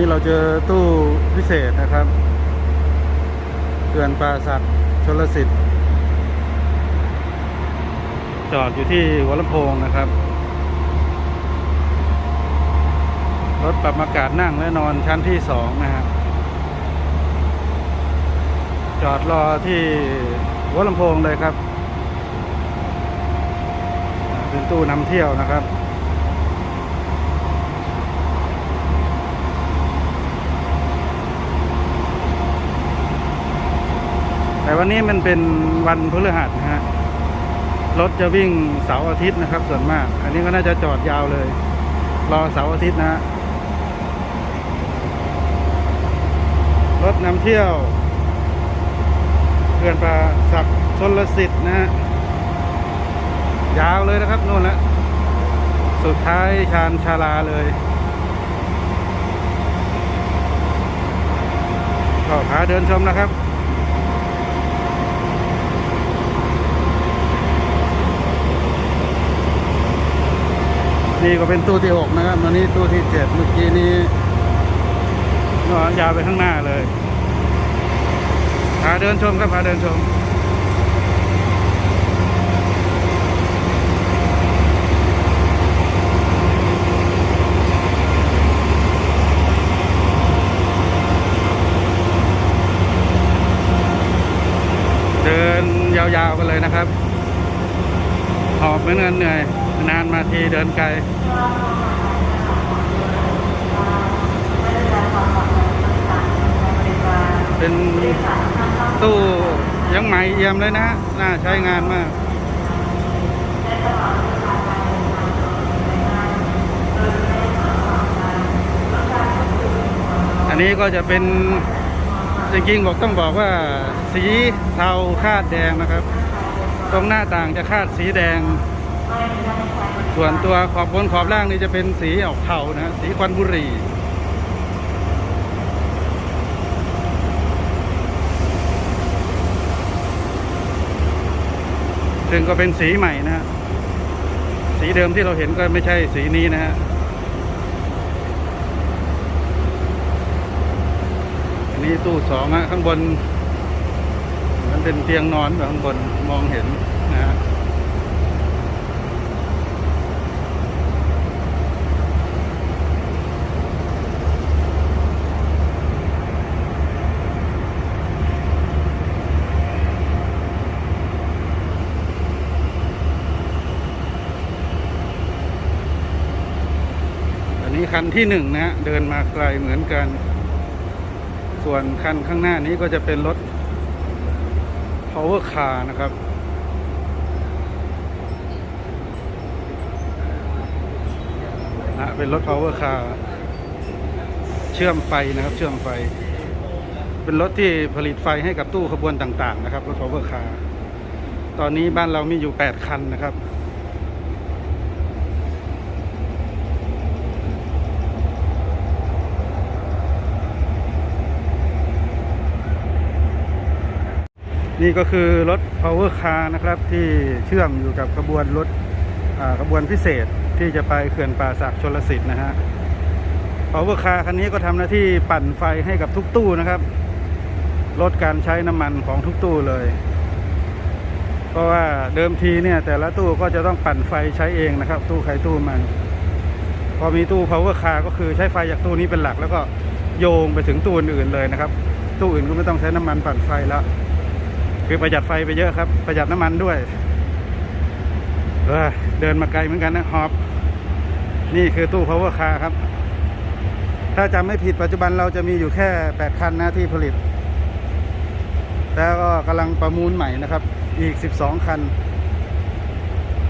นี่เราเจอตู้พิเศษนะครับเขื่อนปราสักชลสิทธิ์ จอดอยู่ที่หัวลำโพงนะครับ รถปรับอากาศนั่งและนอนชั้นที่สองนะฮะจอดรอที่หัวลำโพงเลยครับ เป็นตู้นำเที่ยวนะครับ แต่วันนี้มันเป็นวันพฤหัสนะฮะรถจะวิ่งเสาร์อาทิตย์นะครับ ส่วนมาก อันนี้ก็น่าจะจอดยาวเลย รอเสาร์อาทิตย์นะฮะรถนำเที่ยวเขื่อนปลาสักชนลสิทธิ์นะฮะยาวเลยนะครับนู่นละสุดท้ายชานชาลาเลยก็พาเดินชมนะครับ นี่ก็เป็นตู้ที่หกนะครับตอนนี้ตู้ที่เจ็ดเมื่อกี้นี้นอนยาวไปข้างหน้าเลยพาเดินชมครับพาเดินชมเดินยาวๆกันเลยนะครับ หอบเหมือนกันเหนื่อย นานมาทีเดินไกลเป็นตู้ยังใหม่เอี่ยมเลยนะน่าใช้งานมากอันนี้ก็จะเป็นจริงๆบอกต้องบอกว่า สีเทาคาดแดงนะครับ ตรงหน้าต่างจะคาดสีแดง ส่วนตัวขอบบนขอบล่างนี่จะเป็นสีออกเทานะสีควันบุหรี่ซึ่งก็เป็นสีใหม่นะฮะ สีเดิมที่เราเห็นก็ไม่ใช่สีนี้นะฮะ อันนี้ตู้สองอะข้างบน มันเป็นเตียงนอนแบบข้างบนมองเห็น นี้คันที่หนึ่งนะฮะเดินมาไกลเหมือนกัน ส่วนคันข้างหน้านี้ก็จะเป็นรถ power car นะครับ นะเป็นรถ power car เชื่อมไฟนะครับ เชื่อมไฟ เป็นรถที่ผลิตไฟให้กับตู้ขบวนต่าง ๆ นะครับรถ power car ตอนนี้บ้านเรามีอยู่ 8 คันนะครับ นี่ก็คือรถ power car นะครับที่เชื่อมอยู่กับขบวนรถอ่าขบวนพิเศษที่จะไปเขื่อนป่าสักชลสิทธิ์นะฮะ power car คันนี้ก็ทำหน้าที่ปั่นไฟให้กับทุกตู้นะครับ ลดการใช้น้ำมันของทุกตู้เลย เพราะว่าเดิมทีเนี่ยแต่ละตู้ก็จะต้องปั่นไฟใช้เองนะครับ ตู้ใครตู้มัน พอมีตู้ power car ก็คือใช้ไฟจากตู้นี้เป็นหลัก แล้วก็โยงไปถึงตู้อื่นเลยนะครับ ตู้อื่นก็ไม่ต้องใช้น้ำมันปั่นไฟแล้ว คือประหยัดไฟไปเยอะครับ ประหยัดน้ำมันด้วยเออเดินมาไกลเหมือนกันนะฮอบ นี่คือตู้ power car ครับ ถ้าจำไม่ผิดปัจจุบันเราจะมีอยู่แค่ 8 คันนะที่ผลิต แล้วก็กำลังประมูลใหม่นะครับ อีก 12 คัน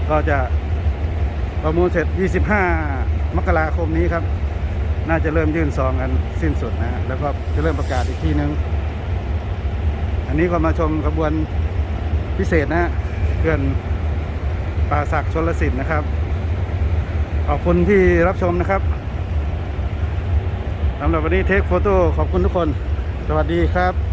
ก็จะประมูลเสร็จ 25 มกราคมนี้ครับ น่าจะเริ่มยื่นซองกันสิ้นสุดนะฮะแล้วก็จะเริ่มประกาศอีกทีนึง อันนี้ก็มาชมขบวนพิเศษนะเขื่อนป่าศักชนลสิทธิ์นะครับ ขอบคุณที่รับชมนะครับสำหรับวันนี้เทคโฟโต้ขอบคุณทุกคน สวัสดีครับ